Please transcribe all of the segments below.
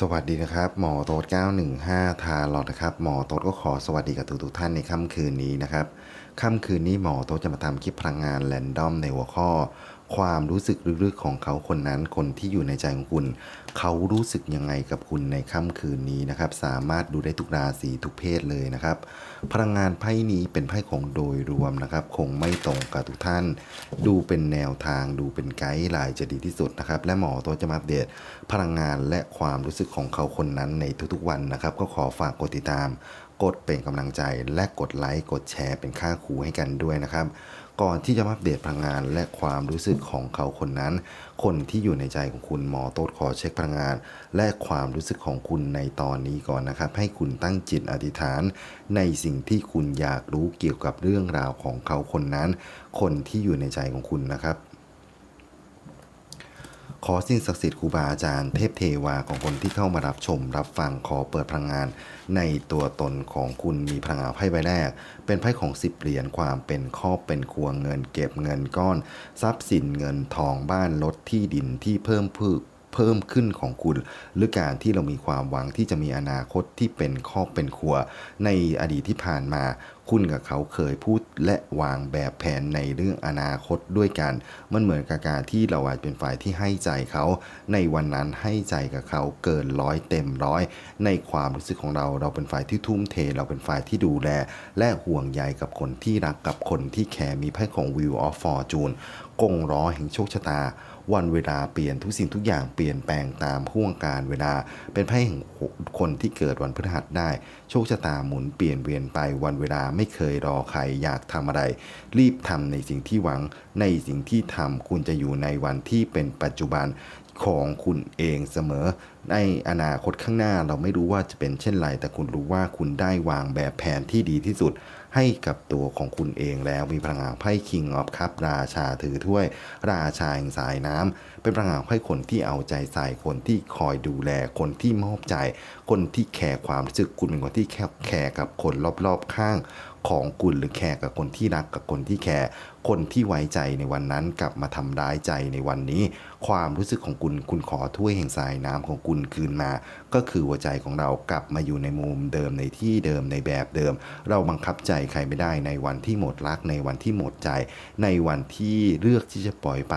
สวัสดีนะครับ หมอโต๊ด915 ทาลอดนะครับ หมอโต๊ดก็ขอสวัสดีกับทุกๆท่านในค่ำคืนนี้นะครับ ค่ำคืนนี้หมอโต๊ดจะมาทำคลิปพลังงานแรนดอมในหัวข้อความรู้สึกลึกๆของเขาคนนั้นคนที่อยู่ในใจของคุณ เขารู้สึกยังไงกับคุณในค่ำคืนนี้นะครับ สามารถดูได้ทุกราศีทุกเพศเลยนะครับ พลังงานไพ่นี้เป็นไพ่ของโดยรวมนะครับ คงไม่ตรงกับทุกท่าน ดูเป็นแนวทางดูเป็นไกด์ไลน์จะดีที่สุดนะครับ และหมอตัวจะมาอัปเดต พลังงานและความรู้สึกของเขาคนนั้นในทุกๆวันนะครับ ก็ขอฝากกดติดตาม กดเป็นกำลังใจและกดไลค์กดแชร์เป็นค่าครูให้กันด้วยนะครับ ก่อนที่จะมาอัปเดตพลังงาน และความรู้สึกของเขาคนนั้น คนที่อยู่ในใจของคุณหมอโต๊ดขอเช็คพลังงาน และความรู้สึกของคุณในตอนนี้ก่อนนะครับ ให้คุณตั้งจิตอธิษฐาน ในสิ่งที่คุณอยากรู้เกี่ยวกับเรื่องราวของเขาคนนั้น คนที่อยู่ในใจของคุณนะครับ ขอสิ่งศักดิ์สิทธิ์ครูบาอาจารย์เทพเทวาของคนที่เข้ามารับชม รับฟังขอเปิดพลังงาน ในตัวตนของคุณมีพลังงานไพ่ใบแรก เป็นไพ่ของสิบเหรียญความเป็นครอบเป็นครัวเงิน เก็บเงินก้อน ทรัพย์สินเงินทองบ้านรถที่ดินที่เพิ่มพื เพิ่มขึ้นของคุณ หรือการที่เรามีความหวังที่จะมีอนาคตที่เป็นครอบเป็นครัว ในอดีตที่ผ่านมา คุณกับเขาเคยพูดและวางแบบแผนในเรื่องอนาคตด้วยกัน มันเหมือนกับการที่เราอาจเป็นฝ่ายที่ให้ใจเขา ในวันนั้นให้ใจกับเขาเกินร้อยเต็มร้อย ในความรู้สึกของเราเราเป็นฝ่ายที่ทุ่มเท เราเป็นฝ่ายที่ดูแล และห่วงใยกับคนที่รักกับคนที่แคร์มีไพ่ของ Wheel of Fortune กงล้อแห่งโชคชะตา วันเวลาเปลี่ยนทุกสิ่งทุกอย่างเปลี่ยนแปลงตามห่วงการเวลา เป็นไพ่แห่งคนที่เกิดวันพฤหัสได้ โชคชะตาหมุนเปลี่ยนเวียนไปวันเวลาไม่เคยรอใครอยากทำอะไร รีบทำในสิ่งที่หวังในสิ่งที่ทำคุณจะอยู่ในวันที่เป็นปัจจุบัน ของคุณเองเสมอ ในอนาคตข้างหน้าเราไม่รู้ว่าจะเป็นเช่นไร แต่คุณรู้ว่าคุณได้วางแบบแผนที่ดีที่สุด ให้กับตัวของคุณเองแล้วมีพลังงานไพ่ King of Cup ราชาถือถ้วย ราชาแห่งสายน้ำเป็นพลังงานไพ่คนที่เอาใจใส่คนที่คอยดูแลคนที่มอบใจ คนที่แคร์ความรู้สึกคุณเป็นคนที่แค่แคร์กับคนรอบๆข้างของคุณหรือแคร์กับคนที่รักกับคนที่แคร์คนที่ไว้ใจในวันนั้นกลับมาทำร้ายใจในวันนี้ ความรู้สึกของคุณคุณขอถ้วยแห่งสายน้ำของคุณคืนมา ก็คือหัวใจของเรากลับมาอยู่ในมุมเดิมในที่เดิมในแบบเดิม เราบังคับใจใครไม่ได้ในวันที่หมดรักในวันที่หมดใจ ในวันที่เลือกที่จะปล่อยไป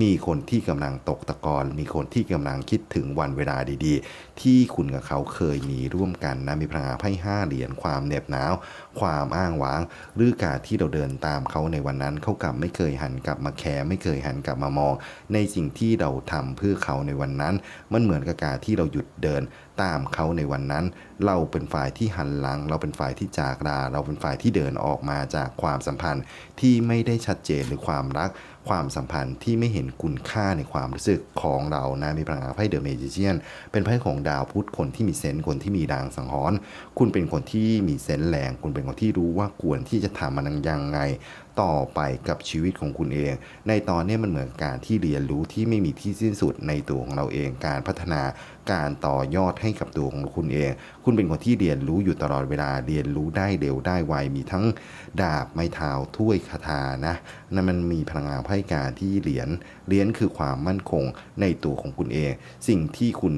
มีคนที่กำลังตกตะกอนมีคนที่กำลังคิดถึงวันเวลาดีๆ ที่คุณกับเขาเคยมีร่วมกันนะมีพลังงานไพ่ห้าเหรียญความเหน็บหนาว ความอ้างว้างหรือการที่เราเดินตามเขาในวันนั้นเเขากลับไม่เคยหันกลับมาแคร์ไม่เคยหันกลับมามอง ในสิ่งที่เราทำเพื่อเขาในวันนั้น มันเหมือนกับการที่เราหยุดเดินตามเขาในวันนั้น เราเป็นฝ่ายที่หันหลัง เราเป็นฝ่ายที่จากลาเราเป็นฝ่ายที่เดินออกมาจากความสัมพันธ์ที่ไม่ได้ชัดเจนหรือความรัก ความสัมพันธ์ที่ไม่เห็นคุณค่าในความรู้สึกของเรานะมีพลังงานไพ่เดอะเมจิเชียนเป็นไพ่ของดาวพุธคนที่มีเซนส์คนที่มีดางสังหรณ์คุณเป็นคนที่มีเซนส์แรง คุณเป็นคนที่รู้ว่าควรที่จะทำมันยังไง ต่อไปกับชีวิตของคุณเอง ในตอนนี้มันเหมือนการที่เรียนรู้ที่ไม่มีที่สิ้นสุดในตัวของเราเอง การพัฒนาการต่อยอดให้กับตัวของคุณเอง คุณเป็นคนที่เรียนรู้อยู่ตลอดเวลาเรียนรู้ได้เร็วได้ไวมีทั้งดาบไม้เท้าถ้วยคาถานะนั่นมันมีพลังงานไพ่การที่เหรียญเหรียญคือความมั่นคงในตัวของคุณเอง สิ่งที่คุณ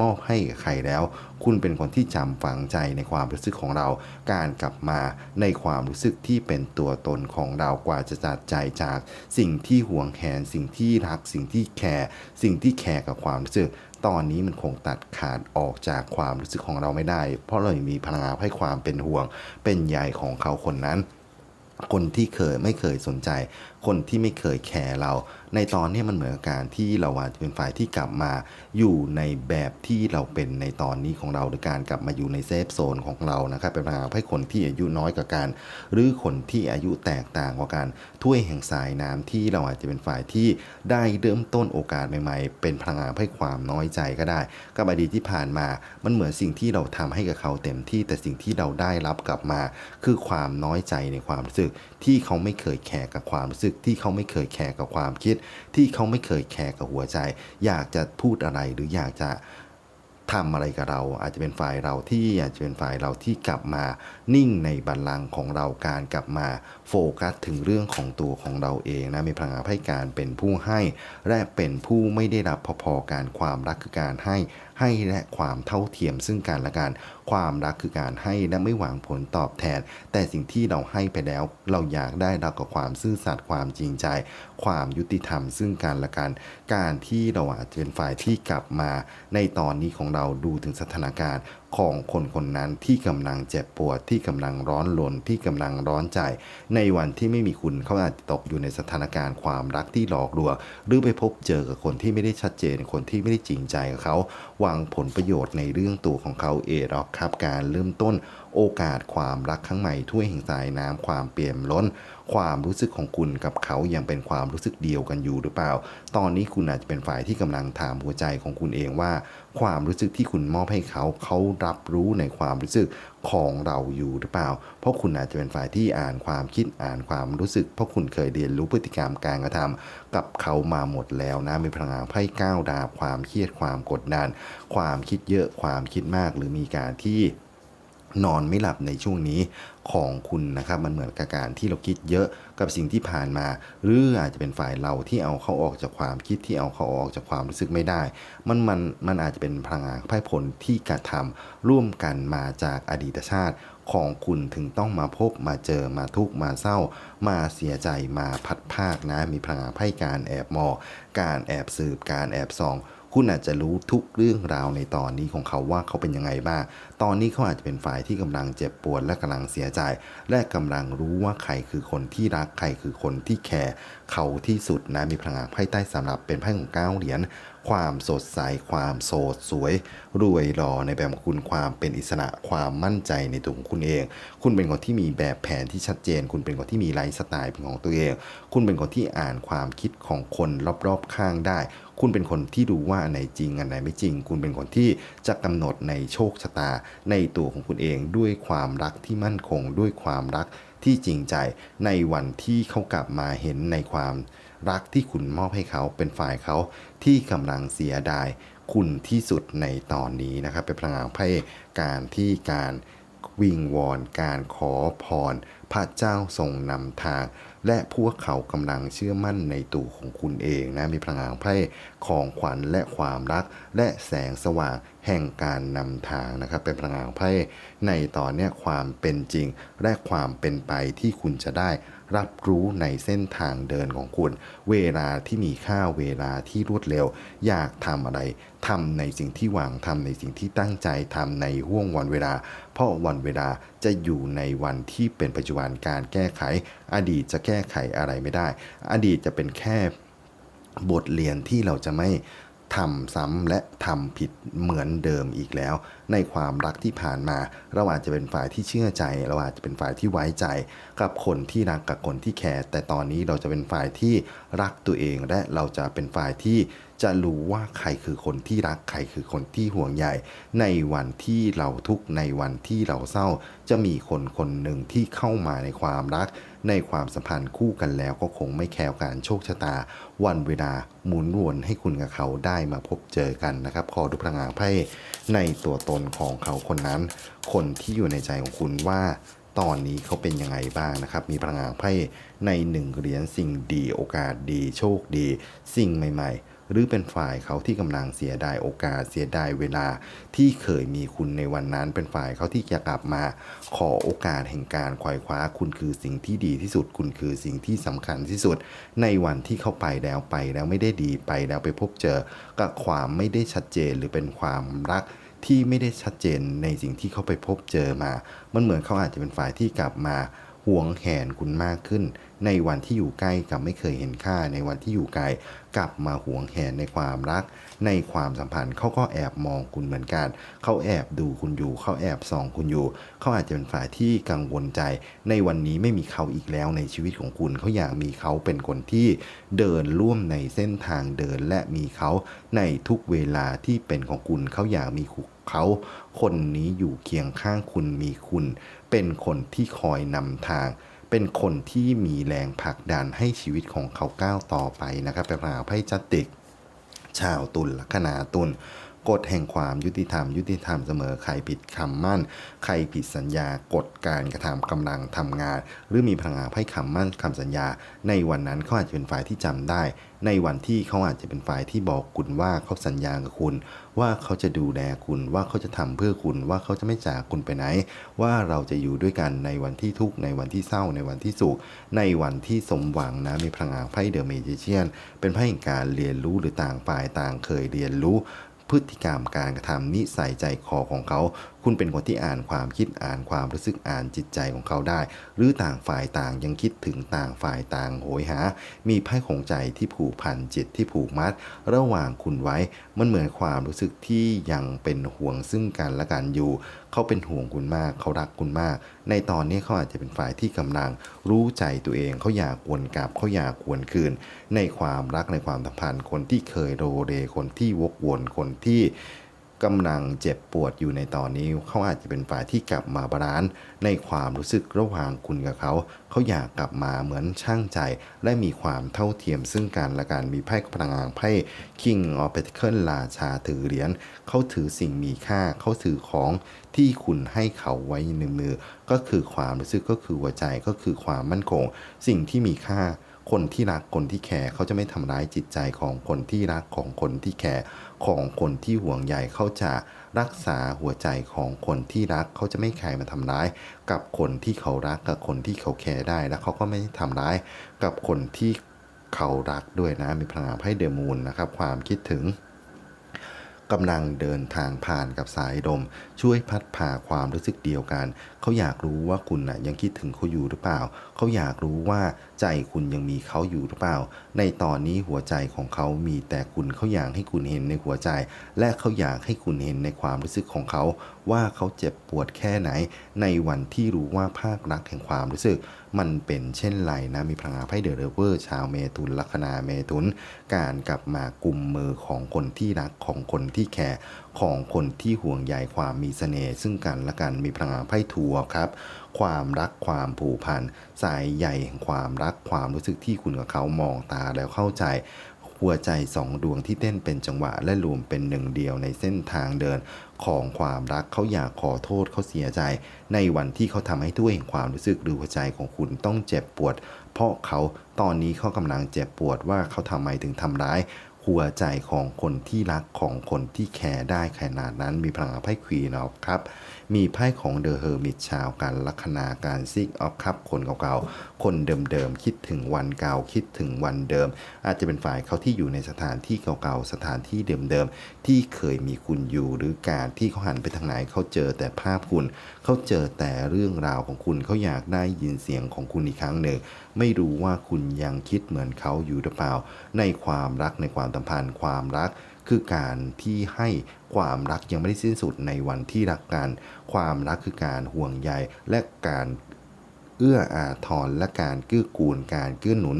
มอบให้ใครแล้ว คุณเป็นคนที่จำฝังใจในความรู้สึกของเรา การกลับมาในความรู้สึกที่เป็นตัวตนของเรากว่าจะจัดใจจากสิ่งที่ห่วงแหนสิ่งที่รัก สิ่งที่แคร์สิ่งที่แคร์กับความรู้สึกตอนนี้มันคงตัดขาดออกจากความรู้สึกของเราไม่ได้ เพราะเรามีพลังงานให้ความเป็นห่วง เป็นใยของเขาคนนั้น คนที่เคยไม่เคยสนใจ คนที่ไม่เคยแคร์เรา ในตอนนี้มันเหมือนกับการที่เราอาจจะเป็นฝ่ายที่กลับมาอยู่ในแบบที่เราเป็นในตอนนี้ของเราหรือการกลับมาอยู่ในเซฟโซนของเรานะครับเป็นพลังงานให้คนที่อายุน้อยกว่ากัน หรือคนที่อายุแตกต่างกว่ากันถ้วยแห่งสายน้ำที่เราอาจจะเป็นฝ่ายที่ได้เริ่มต้นโอกาสใหม่ ๆ เป็นพลังงานให้ความน้อยใจก็ได้ กับอดีตที่ผ่านมา มันเหมือนสิ่งที่เราทำให้กับเขาเต็มที่แต่สิ่งที่เราได้รับกลับมา คือความน้อยใจในความรู้สึกที่เขาไม่เคยแคร์กับความรู้สึกที่เขาไม่เคยแคร์กับความคิด ที่เขาไม่เคยแคร์กับหัวใจ อยากจะพูดอะไรหรืออยากจะทำอะไรกับเรา อาจจะเป็นฝ่ายเราที่อาจจะเป็นฝ่ายเราที่กลับมานิ่งในบัลลังก์ของเราการกลับมาโฟกัสถึงเรื่องของตัวของเราเองนะมีพลังงานให้การเป็นผู้ให้ และเป็นผู้ไม่ได้รับพอๆการความรักคือการให้ให้และความเท่าเทียมซึ่งกันและกัน ความรักคือการให้และไม่หวังผลตอบแทน แต่สิ่งที่เราให้ไปแล้ว เราอยากได้รับกับความซื่อสัตย์ความจริงใจ ความยุติธรรมซึ่งกันและกัน การที่เราอาจจะเป็นฝ่ายที่กลับมาในตอนนี้ของเราดูถึงสถานการณ์ ของคนคนนั้นที่กำลังเจ็บปวดที่กำลังร้อนรนที่กำลังร้อนใจ ในวันที่ไม่มีคุณเขาอาจจะตกอยู่ในสถานการณ์ความรักที่หลอกลวงหรือไปพบเจอกับคนที่ไม่ได้ชัดเจนคนที่ไม่ได้จริงใจกับเขาหวังผลประโยชน์ในเรื่องตัวของเขาเองหรอกครับการเริ่มต้นโอกาสความรักครั้งใหม่ถ้วยแห่งสายน้ำความเปี่ยมล้น ความรู้สึกของคุณกับเขายังเป็นความรู้สึกเดียวกันอยู่หรือเปล่า ตอนนี้คุณอาจจะเป็นฝ่ายที่กำลังถามหัวใจของคุณเองว่า ความรู้สึกที่คุณมอบให้เขาเขารับรู้ในความรู้สึกของเราอยู่หรือเปล่า เพราะคุณอาจจะเป็นฝ่ายที่อ่านความคิดอ่านความรู้สึก เพราะคุณเคยเรียนรู้พฤติกรรมการกระทำกับเขามาหมดแล้วนะมีพลังงานไพ่ก้าวดาบความเครียดความกดดัน ความคิดเยอะความคิดมากหรือมีการที่ นอนไม่หลับในช่วงนี้ของคุณนะครับ มันเหมือนกับการที่เราคิดเยอะกับสิ่งที่ผ่านมา หรืออาจจะเป็นฝ่ายเราที่เอาเขาออกจากความคิดที่เอาเขาออกจากความรู้สึกไม่ได้ มันมันมันอาจจะเป็นพลังงานไพ่ผลที่กระทำร่วมกันมาจากอดีตชาติของคุณถึงต้องมาพบมาเจอมาทุกข์มาเศร้า มาเสียใจมาพัดภาคนะ มีพลังงานไพ่การแอบมอ การแอบสืบการแอบส่อง คุณอาจจะรู้ทุกเรื่องราวในตอนนี้ของเขาว่าเขาเป็นยังไงบ้าง ตอนนี้เขาอาจจะเป็นฝ่ายที่กำลังเจ็บปวดและกำลังเสียใจ และกำลังรู้ว่าใครคือคนที่รักใครคือคนที่แคร์เขาที่สุดนะมีพลังงานไพ่ใต้สำหรับเป็นไพ่ของเก้าเหรียญความสดใส ความโสดสวย รวยหล่อในแบบของคุณความเป็นอิสระความมั่นใจในตัวของคุณเอง คุณเป็นคนที่มีแบบแผนที่ชัดเจน คุณเป็นคนที่มีไลฟ์สไตล์เป็นของตัวเอง คุณเป็นคนที่อ่านความคิดของคนรอบๆข้างได้ คุณเป็นคนที่รู้ว่าอันไหนจริงอันไหนไม่จริง คุณเป็นคนที่จะกำหนดในโชคชะตา ในตัวของคุณเองด้วยความรักที่มั่นคง ด้วยความรักที่จริงใจในวันที่เขากลับมาเห็นในความรักที่คุณมอบให้เขาเป็นฝ่ายเขาที่กำลังเสียดายคุณที่สุดในตอนนี้นะครับ เป็นพลังงานไพ่การที่การวิงวอนการขอพร พระเจ้าทรงนำทาง และพวกเขากำลังเชื่อมั่นในตัวของคุณเองนะมีพลังงานไพ่ของขวัญและความรัก และแสงสว่างแห่งการนำทางนะครับ เป็นพลังงานไพ่ในตอนนี้ความเป็นจริง และความเป็นไปที่คุณจะได้รับรู้ในเส้นทางเดินของคุณ เวลาที่มีค่าเวลาที่รวดเร็ว อยากทำอะไรทำในสิ่งที่หวังทำในสิ่งที่ตั้งใจทำในห่วงวันเวลา เพราะวันเวลา จะอยู่ในวันที่เป็นปัจจุบันการแก้ไข อดีตจะแก้ไขอะไรไม่ได้ อดีตจะเป็นแค่บทเรียนที่เราจะไม่ทำซ้ำและทำผิดเหมือนเดิมอีกแล้ว ในความรักที่ผ่านมา เราอาจจะเป็นฝ่ายที่เชื่อใจ เราอาจจะเป็นฝ่ายที่ไว้ใจ กับคนที่รักกับคนที่แคร์แต่ตอนนี้เราจะเป็นฝ่ายที่รักตัวเองและเราจะเป็นฝ่ายที่ จะรู้ว่าใครคือคนที่รักใครคือคนที่ห่วงใยในวันที่เราทุกข์ในวันที่เราเศร้า จะมีคนคนหนึ่งที่เข้ามาในความรัก ในความสัมพันธ์คู่กันแล้วก็คงไม่แคล้วการโชคชะตา วันเวลาหมุนวนให้คุณกับเขาได้มาพบเจอกันนะครับขอดูพลังงานไพ่ในตัวตนของเขาคนนั้น คนที่อยู่ในใจของคุณว่าตอนนี้เขาเป็นยังไงบ้างนะครับ มีพลังงานไพ่ในหนึ่งเหรียญสิ่งดีโอกาสดี โชคดี สิ่งใหม่ ๆ หรือเป็นฝ่ายเขาที่กำลังเสียดายโอกาสเสียดายเวลาที่เคยมีคุณในวันนั้น เป็นฝ่ายเขาที่จะกลับมาขอโอกาสแห่งการควายคว้า คุณคือสิ่งที่ดีที่สุด คุณคือสิ่งที่สำคัญที่สุด ในวันที่เขาไปแล้วไปแล้วไม่ได้ดีไปแล้วไปพบเจอกับความไม่ได้ชัดเจนหรือเป็นความรักที่ไม่ได้ชัดเจนในสิ่งที่เขาไปพบเจอมา มันเหมือนเขาอาจจะเป็นฝ่ายที่กลับมา หวงแหนคุณมากขึ้น ในวันที่อยู่ใกล้กับไม่เคยเห็นค่า ในวันที่อยู่ไกลกลับมาหวงแหนในความรัก ในความสัมพันธ์เขาก็แอบมองคุณเหมือนกัน เขาแอบดูคุณอยู่ เขาแอบส่องคุณอยู่ เขาอาจจะเป็นฝ่ายที่กังวลใจ ในวันนี้ไม่มีเขาอีกแล้วในชีวิตของคุณ เขาอยากมีเขาเป็นคนที่เดินร่วมในเส้นทางเดินและมีเขาในทุกเวลาที่เป็นของคุณ เขาอยากมีเขาคนนี้อยู่เคียงข้างคุณมีคุณ เป็นคนที่คอยนำทาง เป็นคนที่มีแรงผลักดันให้ชีวิตของเขาก้าวต่อไปนะครับเป็นพลังไพ่จัตติก ชาวตุลลัคนาตุล กฎแห่งความยุติธรรม ยุติธรรมเสมอใครผิดคำมั่น ใครผิดสัญญากฎการกระทำกำลังทำงาน หรือมีพลังงานให้คำมั่นคำสัญญา ในวันนั้นเขาอาจจะเป็นฝ่ายที่จำได้ ในวันที่เขาอาจจะเป็นฝ่ายที่บอกคุณว่าเขาสัญญากับคุณ ว่าเขาจะดูแลคุณว่าเขาจะทำเพื่อคุณว่าเขาจะไม่จากคุณไปไหน ว่าเราจะอยู่ด้วยกันในวันที่ทุกข์ในวันที่เศร้าในวันที่สุขในวันที่สมหวังนะมีพลังงานไพ่เดอะเมจิเชียนเป็นไพ่แห่งการเรียนรู้หรือต่างฝ่ายต่างเคยเรียนรู้ พฤติกรรมการกระทำนิสัยใจคอของเขา คุณเป็นคนที่อ่านความคิดอ่านความรู้สึกอ่านจิตใจของเขาได้ หรือต่างฝ่ายต่างยังคิดถึงต่างฝ่ายต่างโหยหา มีไพ่ของใจที่ผูกพันจิตที่ผูกมัด ระหว่างคุณไว้มันเหมือนความรู้สึกที่ยังเป็นห่วงซึ่งกันและกันอยู่ เขาเป็นห่วงคุณมากเขารักคุณมาก ในตอนนี้เขาอาจจะเป็นฝ่ายที่กำลังรู้ใจตัวเองเขาอยากวนกลับเขาอยากวนคืน ในความรักในความสัมพันธ์คนที่เคยโรเรคนที่วกวนคนที่ กำลังเจ็บปวดอยู่ในตอนนี้ เขาอาจจะเป็นฝ่ายที่กลับมาบาลานซ์ในความรู้สึกระหว่างคุณกับเขา เขาอยากกลับมาเหมือนช่างใจ และมีความเท่าเทียมซึ่งกันและกันมีไพ่พลังงานไพ่ King of Pentacles ราชาถือเหรียญเขาถือสิ่งมีค่าเขาถือของที่คุณให้เขาไว้ในมือ ก็คือความรู้สึกก็คือหัวใจก็คือความมั่นคง สิ่งที่มีค่า คนที่รักคนที่แคร์เขาจะไม่ทำร้ายจิตใจของคนที่รักของคนที่แคร์ของคนที่ห่วงใยเขาจะรักษาหัวใจของคนที่รักเขาจะไม่ใครมาทำร้าย กับคนที่เขารักกับคนที่เขาแคร์ได้แล้วเขาก็ไม่ทำร้ายกับคนที่เขารักด้วยนะมีพลังงานไพ่เดอะมูนนะครับความคิดถึง กำลังเดินทางผ่านกับสายลมช่วยพัดพาความรู้สึกเดียวกัน เขาอยากรู้ว่าคุณน่ะยังคิดถึงเขาอยู่หรือเปล่า เขาอยากรู้ว่าใจคุณยังมีเขาอยู่หรือเปล่า ในตอนนี้หัวใจของเขามีแต่คุณเขาอยากให้คุณเห็นในหัวใจ และเขาอยากให้คุณเห็นในความรู้สึกของเขา ว่าเขาเจ็บปวดแค่ไหน ในวันที่รู้ว่าภาครักแห่งความรู้สึก มันเป็นเช่นไรนะมีพลังงานไพ่เดอะเรเวอร์ชาวเมถุนลัคนาเมถุน การกลับมากุมมือของคนที่รักของคนที่ที่แคร์ของคนที่ห่วงใยความมีเสน่ห์ซึ่งกันและกันมีพลังงานไพ่ทัวครับ ความรักความผูกพันสายใยแห่งความรักความรู้สึกที่คุณกับเขามองตาแล้วเข้าใจหัวใจสองดวงที่เต้นเป็นจังหวะและรวมเป็นหนึ่งเดียวในเส้นทางเดินของความรักเขาอยากขอโทษเขาเสียใจ ในวันที่เขาทำให้ด้วยแห่งความรู้สึกหรือหัวใจของคุณต้องเจ็บปวด เพราะเขาตอนนี้เขากำลังเจ็บปวดว่าเขาทำไมถึงทำร้าย หัวใจของคนที่รักของคนที่แคร์ได้ขนาดนั้นมีพลังไพ่ควีนอฟครับ มีไพ่ของเดอะเฮอร์มิตชาวการลัคนาการซิกออฟครับ คนเก่าๆ คนเดิมๆ คิดถึงวันเก่าคิดถึงวันเดิม อาจจะเป็นฝ่ายเขาที่อยู่ในสถานที่เก่าๆ สถานที่เดิมๆ ที่เคยมีคุณอยู่หรือการที่เขาหันไปทางไหนเขาเจอแต่ภาพคุณ เขาเจอแต่เรื่องราวของคุณเขาอยากได้ยินเสียงของคุณอีกครั้งหนึ่งไม่รู้ว่าคุณยังคิดเหมือนเขาอยู่หรือเปล่า ในความรักในความสัมพันธ์ ความรักคือการที่ให้ความรักยังไม่ได้สิ้นสุดในวันที่รักกัน ความรักคือการห่วงใยและการเอื้ออาทรและการเกื้อกูล การเกื้อหนุน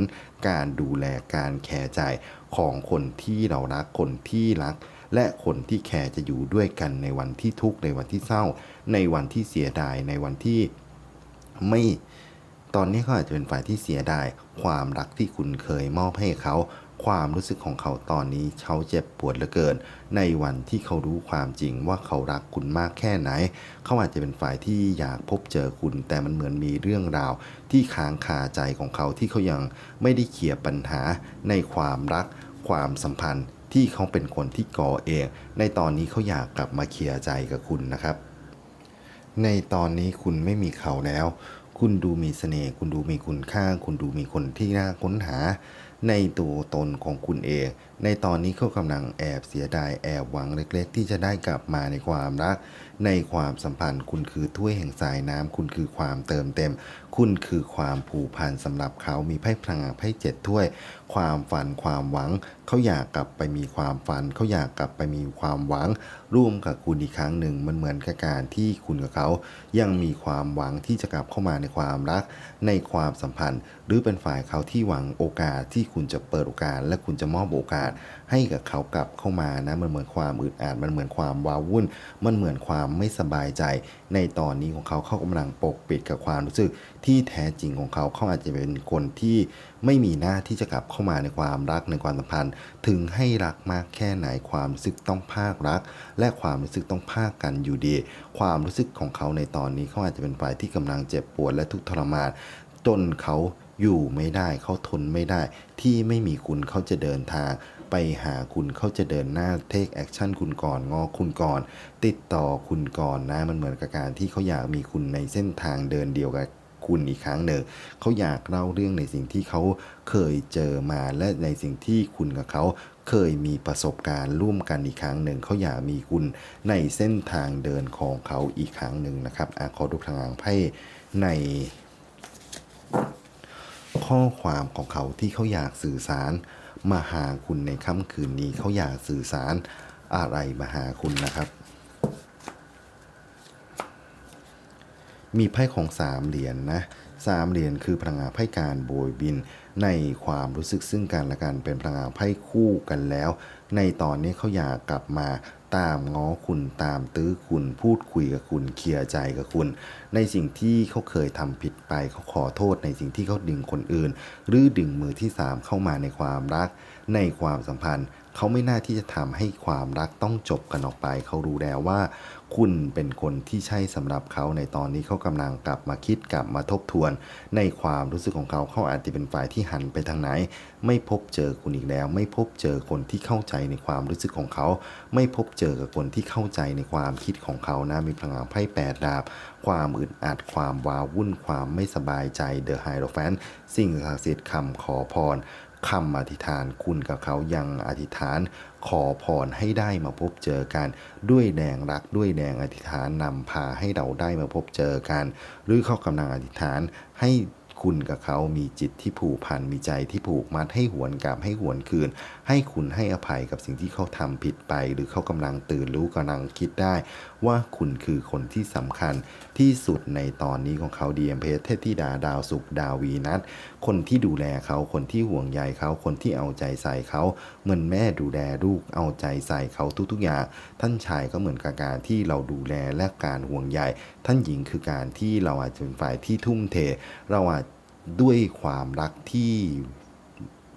การดูแลการแคร์ใจของคนที่เรารักคนที่รัก และคนที่แคร์จะอยู่ด้วยกันในวันที่ทุกข์ในวันที่เศร้า ในวันที่เสียดายในวันที่ไม่ตอนนี้เขาอาจจะเป็นฝ่ายที่เสียดายความรักที่คุณเคยมอบให้เขา ความรู้สึกของเขาตอนนี้เขาเจ็บปวดเหลือเกิน ในวันที่เขารู้ความจริงว่าเขารักคุณมากแค่ไหน เขาอาจจะเป็นฝ่ายที่อยากพบเจอคุณ แต่มันเหมือนมีเรื่องราวที่ค้างคาใจของเขาที่เขายังไม่ได้เคลียร์ปัญหาในความรักความสัมพันธ์ที่เขาเป็นคนที่ก่อเอง ในตอนนี้เขาอยากกลับมาเคลียร์ใจกับคุณนะครับ ในตอนนี้คุณไม่มีเขาแล้ว คุณดูมีเสน่ห์ คุณดูมีคุณค่า คุณดูมีคนที่น่าค้นหา ในตัวตนของคุณเอง ในตอนนี้เขากำลังแอบเสียดายแอบหวังเล็กๆ ที่จะได้กลับมาในความรัก ในความสัมพันธ์คุณคือถ้วยแห่งสายน้ำคุณคือความเติมเต็ม คุณคือความผูกพันสำหรับเขามีไพ่พลังไพ่เจ็ดถ้วย ความฝันความหวัง เขาอยากกลับไปมีความฝัน เขาอยากกลับไปมีความหวัง ร่วมกับคุณอีกครั้งหนึ่งมันเหมือนกับการที่คุณกับเขา ยังมีความหวังที่จะกลับเข้ามาในความรัก ในความสัมพันธ์ รือเป็นฝ่ายเขาที่หวังโอกาสที่คุณจะเปิดโอกาส และคุณจะมอบโอกาส ให้กับเขากลับเข้ามานะมันเหมือนความอึดอัดมันเหมือนความว้าวุ่น มันเหมือนความไม่สบายใจ ในตอนนี้ของเขาเขากำลังปกปิดกับความรู้สึกที่แท้จริงของเขาเขาอาจจะเป็นคนที่ไม่มีหน้าที่จะกลับเข้ามาในความรักในความสัมพันธ์ ถึงให้รักมากแค่ไหนความรู้สึกต้องภาครัก และความรู้สึกต้องภาคกันอยู่ดี ความรู้สึกของเขาในตอนนี้เขาอาจจะเป็นฝ่ายที่กำลังเจ็บปวดและทุกข์ทรมานจนเขา อยู่ไม่ได้เขาทนไม่ได้ ที่ไม่มีคุณเขาจะเดินทาง ไปหาคุณเขาจะเดินหน้าเทคแอคชั่นคุณก่อนงอคุณก่อน ติดต่อคุณก่อนนะมันเหมือนกับการที่เขาอยากมีคุณในเส้นทางเดินเดียวกับคุณอีกครั้งหนึ่งเขาอยากเล่าเรื่องในสิ่งที่เขาเคยเจอมาและในสิ่งที่คุณกับเขาเคยมีประสบการณ์ร่วมกันอีกครั้งหนึ่งเขาอยากมีคุณในเส้นทางเดินของเขาอีกครั้งหนึ่งนะครับอะขอดูพลังไพ่ใน ข้อความของเขาที่เขาอยากสื่อสาร มาหาคุณในค่ำคืนนี้เขาอยากสื่อสารอะไรมาหาคุณนะครับ มีไพ่ของสามเหรียญนนะสามเหรียญคือพลังงานไพ่การโบยบิน ในความรู้สึกซึ่งกันและกันเป็นพลังงานไพ่คู่กันแล้ว ในตอนนี้เขาอยากกลับมา ตามง้อคุณตามตื้อคุณพูดคุยกับคุณเคลียร์ใจกับคุณ ในสิ่งที่เขาเคยทำผิดไปเขาขอโทษในสิ่งที่เขาดึงคนอื่น หรือดึงมือที่สามเข้ามาในความรัก ในความสัมพันธ์ เขาไม่น่าที่จะทำให้ความรักต้องจบกันออกไป เขารู้แล้วว่า คุณเป็นคนที่ใช่สำหรับเขาในตอนนี้เขากำลังกลับมาคิดกลับมาทบทวน ในความรู้สึกของเขาเขาอาจจะเป็นฝ่ายที่หันไปทางไหน ไม่พบเจอคุณอีกแล้ว ไม่พบเจอคนที่เข้าใจในความรู้สึกของเขา ไม่พบเจอกับคนที่เข้าใจในความคิดของเขานะมีพลังงานไพ่แปดดาบ ความอึดอัดความว้าวุ่นความไม่สบายใจเดอะไฮโ o แฟนสิ่งศักดิ์สิทธิ์คำขอพร คำอธิษฐานคุณกับเขายังอธิษฐานขอพรให้ได้มาพบเจอกัน ด้วยแรงรักด้วยแรงอธิษฐานนำพาให้เราได้มาพบเจอกัน หรือเขากำลังอธิษฐานให้คุณกับเขามีจิตที่ผูกพันมีใจที่ผูกมัดให้หวนกลับให้หวนคืนให้คุณให้อภัยกับสิ่งที่เขาทำผิดไป หรือเขากำลังตื่นรู้กำลังคิดได้ ว่าคุณคือคนที่สำคัญที่สุดในตอนนี้ของเขาดีเอ็มเพเทพธิดาดาวสุขดาววีนัทคนที่ดูแลเขาคนที่ห่วงใยเขาคนที่เอาใจใส่เขาเหมือนแม่ดูแลลูกเอาใจใส่เขาทุกๆอย่างท่านชายก็เหมือนกับการที่เราดูแลและการห่วงใยท่านหญิงคือการที่เราอาจจะเป็นฝ่ายที่ทุ่มเท เราอาจด้วยความรักที่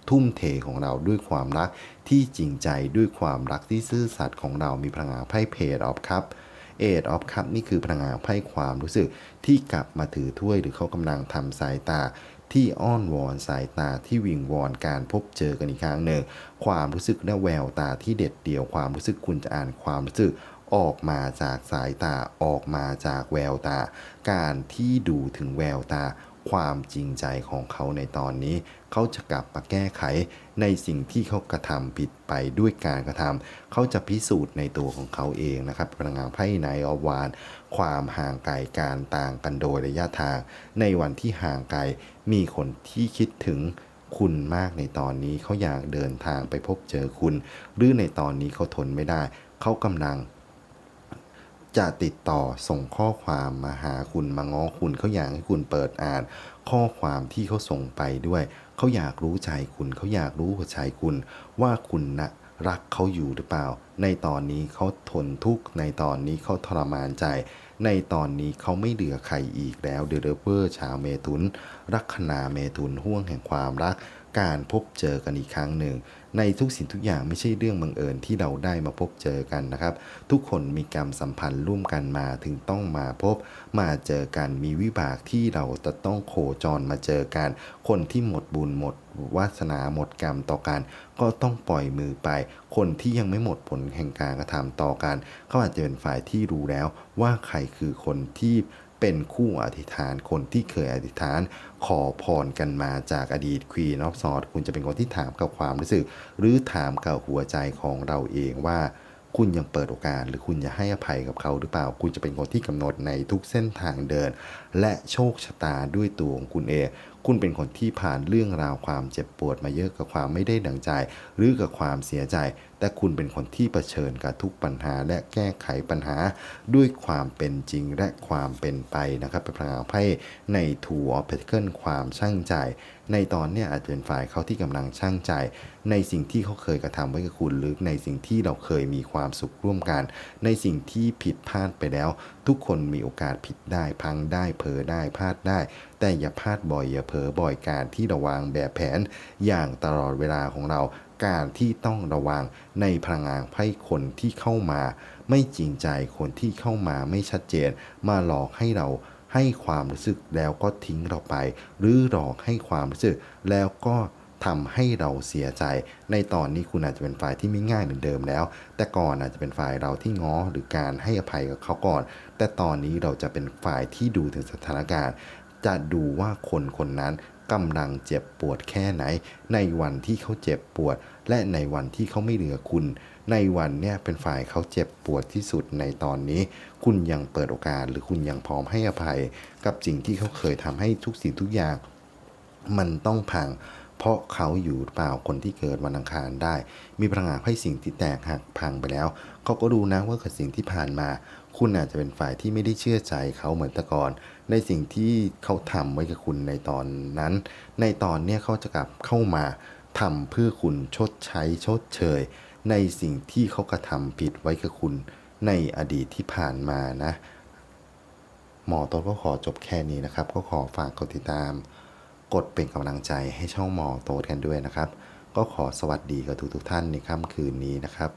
ทุ่มเทของเราด้วยความรักที่จริงใจด้วยความรักที่ซื่อสัตย์ของเรามีพลังงานไพ่เพจออฟคัพเอทออฟคัพนี่คือพลังงานไพ่ความรู้สึกที่กลับมาถือถ้วยหรือเขากำลังทำสายตาที่อ้อนวอนสายตาที่วิงวอนการพบเจอกันอีกครั้งหนึ่ง ความรู้สึกและแววตาที่เด็ดเดี่ยวความรู้สึกคุณจะอ่านความรู้สึกออกมาจากสายตาออกมาจากแววตา การที่ดูถึงแววตาความจริงใจของเขาในตอนนี้ เขาจะกลับมาแก้ไขในสิ่งที่เขากระทำผิดไปด้วยการกระทำเขาจะพิสูจน์ในตัวของเขาเองนะครับพลังงานไพ่ในอวาน ความห่างไกลการต่างกันโดยระยะทาง ในวันที่ห่างไกลมีคนที่คิดถึงคุณมากในตอนนี้เขาอยากเดินทางไปพบเจอคุณ หรือในตอนนี้เขาทนไม่ได้ เขากำลัง จะติดต่อส่งข้อความมาหาคุณมาง้อคุณเขาอยากให้คุณเปิดอ่าน ข้อความที่เขาส่งไปด้วย เขาอยากรู้ใจคุณ เขาอยากรู้หัวใจคุณ ว่าคุณนะรักเขาอยู่หรือเปล่า ในตอนนี้เขาทนทุกข์ ในตอนนี้เขาทรมานใจ ในตอนนี้เขาไม่เหลือใครอีกแล้วเดลเวอร์ชาวเมตุน ลัคนาเมถุนห่วงแห่งความรัก การพบเจอกันอีกครั้งหนึ่ง ในทุกสิ่งทุกอย่างไม่ใช่เรื่องบังเอิญที่เราได้มาพบเจอกันนะครับ ทุกคนมีกรรมสัมพันธ์ร่วมกันมาถึงต้องมาพบ มาเจอกันมีวิบากที่เราจะต้องโคจรมาเจอกัน คนที่หมดบุญหมดวาสนาหมดกรรมต่อกัน ก็ต้องปล่อยมือไป คนที่ยังไม่หมดผลแห่งการกระทำต่อกันเขาอาจจะเป็นฝ่ายที่รู้แล้วว่าใครคือคนที่ เป็นคู่อธิษฐานคนที่เคยอธิษฐานขอพรกันมาจากอดีตควีนอฟซอดคุณจะเป็นคนที่ถามกับความรู้สึก หรือถามกับหัวใจของเราเองว่าคุณยังเปิดโอกาสหรือคุณจะให้อภัยกับเขาหรือเปล่า คุณจะเป็นคนที่กำหนดในทุกเส้นทางเดิน และโชคชะตาด้วยตัวของคุณเอง คุณเป็นคนที่ผ่านเรื่องราวความเจ็บปวดมาเยอะกับความไม่ได้ดังใจ หรือกับความเสียใจ แต่คุณเป็นคนที่เผชิญกับทุกปัญหาและแก้ไขปัญหา ด้วยความเป็นจริงและความเป็นไปนะครับเป็นพลังงานไพ่ในทัวร์เพเคิลความช่างใจ ในตอนเนี้ยอาจจะเป็นฝ่ายเขาที่กำลังช่างใจ ในสิ่งที่เขาเคยกระทำไว้กับคุณหรือในสิ่งที่เราเคยมีความสุขร่วมกัน ในสิ่งที่ผิดพลาดไปแล้ว ทุกคนมีโอกาสผิดได้พังได้เผลอได้พลาดได้แต่อย่าพลาดบ่อยอย่าเผลอบ่อยการที่ราวางแบบแผนอย่างตลอดเวลาของเรา การที่ต้องระวังในพลังงานไพ่คนที่เข้ามา ไม่จริงใจคนที่เข้ามาไม่ชัดเจน มาหลอกให้เราให้ความรู้สึกแล้วก็ทิ้งเราไป หรือหลอกให้ความรู้สึกแล้วก็ทำให้เราเสียใจ ในตอนนี้คุณอาจจะเป็นฝ่ายที่ไม่ง่ายเหมือนเดิมแล้ว แต่ก่อนอาจจะเป็นฝ่ายเราที่ง้อหรือการให้อภัยกับเขาก่อน แต่ตอนนี้เราจะเป็นฝ่ายที่ดูถึงสถานการณ์ จะดูว่าคนคนนั้นกำลังเจ็บปวดแค่ไหน ในวันที่เขาเจ็บปวด และในวันที่เขาไม่เหลือคุณ ในวันเนี่ยเป็นฝ่ายเขาเจ็บปวดที่สุดในตอนนี้ คุณยังเปิดโอกาสหรือคุณยังพร้อมให้อภัย กับสิ่งที่เขาเคยทำให้ทุกสิ่งทุกอย่าง มันต้องพัง เพราะเขาอยู่เปล่าคนที่เกิดวันอังคารได้ มีพลังงานให้สิ่งที่แตกหักพังไปแล้ว เขาก็รู้นะว่าเกับสิ่งที่ผ่านมา คุณอาจจะเป็นฝ่ายที่ไม่ได้เชื่อใจเขาเหมือนแต่ก่อน ในสิ่งที่เขาทำไว้กับคุณในตอนนั้น ในตอนเนี้ยเขาจะกลับเข้ามาทำเพื่อคุณชดใช้ชดเชย ในสิ่งที่เขากระทำผิดไว้กับคุณในอดีตที่ผ่านมานะ หมอต้นก็ขอจบแค่นี้นะครับ ก็ขอฝากกดติดตาม กดเป็นกำลังใจให้ช่องหมอโตดกันด้วยนะครับ ก็ขอสวัสดีกับทุกทุกท่านในค่ำคืนนี้นะครับ